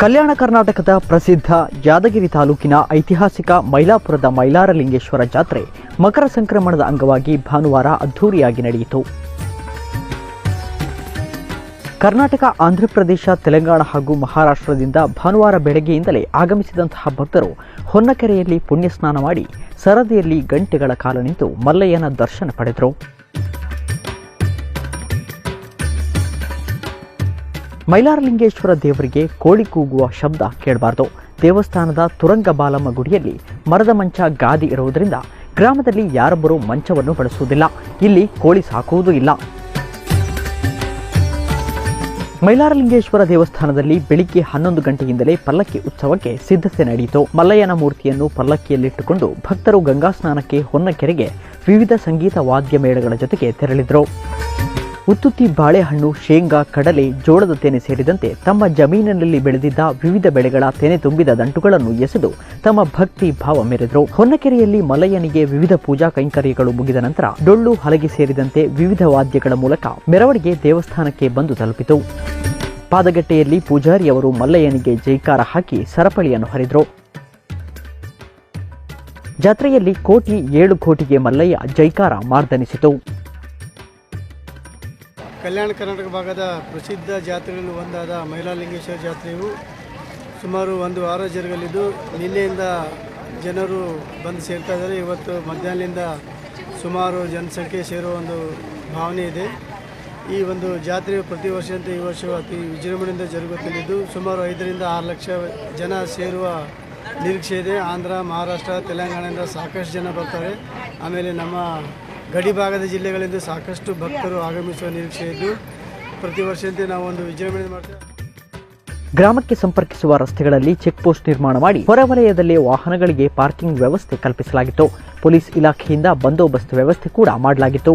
ಕಲ್ಯಾಣ ಕರ್ನಾಟಕದ ಪ್ರಸಿದ್ಧ ಯಾದಗಿರಿ ತಾಲೂಕಿನ ಐತಿಹಾಸಿಕ ಮೈಲಾಪುರದ ಮೈಲಾರಲಿಂಗೇಶ್ವರ ಜಾತ್ರೆ ಮಕರ ಸಂಕ್ರಮಣದ ಅಂಗವಾಗಿ ಭಾನುವಾರ ಅದ್ಧೂರಿಯಾಗಿ ನಡೆಯಿತು. ಕರ್ನಾಟಕ ಆಂಧ್ರಪ್ರದೇಶ ತೆಲಂಗಾಣ ಹಾಗೂ ಮಹಾರಾಷ್ಟ್ರದಿಂದ ಭಾನುವಾರ ಬೆಳಗ್ಗೆಯಿಂದಲೇ ಆಗಮಿಸಿದಂತಹ ಭಕ್ತರು ಹೊನ್ನಕೆರೆಯಲ್ಲಿ ಪುಣ್ಯ ಸ್ನಾನ ಮಾಡಿ ಸರದಿಯಲ್ಲಿ ಗಂಟೆಗಳ ಕಾಲ ನಿಂತು ಮಲ್ಲಯ್ಯನ ದರ್ಶನ ಪಡೆದರು. ಮೈಲಾರಲಿಂಗೇಶ್ವರ ದೇವರಿಗೆ ಕೋಳಿ ಕೂಗುವ ಶಬ್ದ ಕೇಳಬಾರದು. ದೇವಸ್ಥಾನದ ತುರಂಗ ಬಾಲಮ್ಮ ಗುಡಿಯಲ್ಲಿ ಮರದ ಮಂಚ ಗಾದಿ ಇರುವುದರಿಂದ ಗ್ರಾಮದಲ್ಲಿ ಯಾರೊಬ್ಬರೂ ಮಂಚವನ್ನು ಬಳಸುವುದಿಲ್ಲ. ಇಲ್ಲಿ ಕೋಳಿ ಸಾಕುವುದೂ ಇಲ್ಲ. ಮೈಲಾರಲಿಂಗೇಶ್ವರ ದೇವಸ್ಥಾನದಲ್ಲಿ ಬೆಳಿಗ್ಗೆ ಹನ್ನೊಂದು ಗಂಟೆಯಿಂದಲೇ ಪಲ್ಲಕ್ಕಿ ಉತ್ಸವಕ್ಕೆ ಸಿದ್ಧತೆ ನಡೆಯಿತು. ಮಲ್ಲಯ್ಯನ ಮೂರ್ತಿಯನ್ನು ಪಲ್ಲಕ್ಕಿಯಲ್ಲಿಟ್ಟುಕೊಂಡು ಭಕ್ತರು ಗಂಗಾ ಸ್ನಾನಕ್ಕೆ ಹೊನ್ನಕೆರೆಗೆ ವಿವಿಧ ಸಂಗೀತ ವಾದ್ಯ ಮೇಳಗಳ ಜೊತೆಗೆ ತೆರಳಿದರು. ಉತ್ತುತ್ತಿ ಬಾಳೆಹಣ್ಣು, ಶೇಂಗಾ, ಕಡಲೆ, ಜೋಳದ ತೆನೆ ಸೇರಿದಂತೆ ತಮ್ಮ ಜಮೀನಿನಲ್ಲಿ ಬೆಳೆದಿದ್ದ ವಿವಿಧ ಬೆಳೆಗಳ ತೆನೆ ತುಂಬಿದ ದಂಟುಗಳನ್ನು ಎಸೆದು ತಮ್ಮ ಭಕ್ತಿ ಭಾವ ಮೆರೆದರು. ಹೊನ್ನಕೆರೆಯಲ್ಲಿ ಮಲ್ಲಯ್ಯನಿಗೆ ವಿವಿಧ ಪೂಜಾ ಕೈಂಕರ್ಯಗಳು ಮುಗಿದ ನಂತರ ಡೊಳ್ಳು, ಹಲಗೆ ಸೇರಿದಂತೆ ವಿವಿಧ ವಾದ್ಯಗಳ ಮೂಲಕ ಮೆರವಣಿಗೆ ದೇವಸ್ಥಾನಕ್ಕೆ ಬಂದು ತಲುಪಿತು. ಪಾದಗಟ್ಟೆಯಲ್ಲಿ ಪೂಜಾರಿಯವರು ಮಲ್ಲಯ್ಯನಿಗೆ ಜೈಕಾರ ಹಾಕಿ ಸರಪಳಿಯನ್ನು ಹರಿದರು. ಜಾತ್ರೆಯಲ್ಲಿ ಕೋಟಿ ಏಳು ಕೋಟಿಗೆ ಮಲ್ಲಯ್ಯ ಜೈಕಾರ ಮಾರ್ದನಿಸಿತು. ಕಲ್ಯಾಣ ಕರ್ನಾಟಕ ಭಾಗದ ಪ್ರಸಿದ್ಧ ಜಾತ್ರೆಗಳಲ್ಲಿ ಒಂದಾದ ಮೈಲಾಲಿಂಗೇಶ್ವರ ಜಾತ್ರೆಯು ಸುಮಾರು ಒಂದು ವಾರ ಜರುಗಲಿದ್ದು, ನಿನ್ನೆಯಿಂದ ಜನರು ಬಂದು ಸೇರ್ತಾ ಇದ್ದಾರೆ. ಇವತ್ತು ಮಧ್ಯಾಹ್ನದಿಂದ ಸುಮಾರು ಜನಸಂಖ್ಯೆ ಸೇರುವ ಒಂದು ಭಾವನೆ ಇದೆ. ಈ ಒಂದು ಜಾತ್ರೆಯು ಪ್ರತಿ ವರ್ಷದಂತೆ ಈ ವರ್ಷವೂ ಅತಿ ವಿಜೃಂಭಣೆಯಿಂದ ಜರುಗುತ್ತಲಿದ್ದು ಸುಮಾರು ಐದರಿಂದ ಆರು ಲಕ್ಷ ಜನ ಸೇರುವ ನಿರೀಕ್ಷೆ ಇದೆ. ಆಂಧ್ರ, ಮಹಾರಾಷ್ಟ್ರ, ತೆಲಂಗಾಣದಿಂದ ಸಾಕಷ್ಟು ಜನ ಬರ್ತಾರೆ. ಆಮೇಲೆ ನಮ್ಮ ಗಡಿ ಭಾಗದ ಜಿಲ್ಲೆಗಳಿಂದ ಸಾಕಷ್ಟು ಭಕ್ತರು ಆಗಮಿಸುವ ನಿರೀಕ್ಷೆ ಇದ್ದು, ಪ್ರತಿ ವರ್ಷದಂತೆ ನಾವು ಒಂದು ವಿಜೃಂಭಣೆ ಮಾಡ್ತೇವೆ. ಗ್ರಾಮಕ್ಕೆ ಸಂಪರ್ಕಿಸುವ ರಸ್ತೆಗಳಲ್ಲಿ ಚೆಕ್ ಪೋಸ್ಟ್ ನಿರ್ಮಾಣ ಮಾಡಿ ಹೊರವಲಯದಲ್ಲಿ ವಾಹನಗಳಿಗೆ ಪಾರ್ಕಿಂಗ್ ವ್ಯವಸ್ಥೆ ಕಲ್ಪಿಸಲಾಗಿತ್ತು. ಪೊಲೀಸ್ ಇಲಾಖೆಯಿಂದ ಬಂದೋಬಸ್ತ್ ವ್ಯವಸ್ಥೆ ಕೂಡ ಮಾಡಲಾಗಿತ್ತು.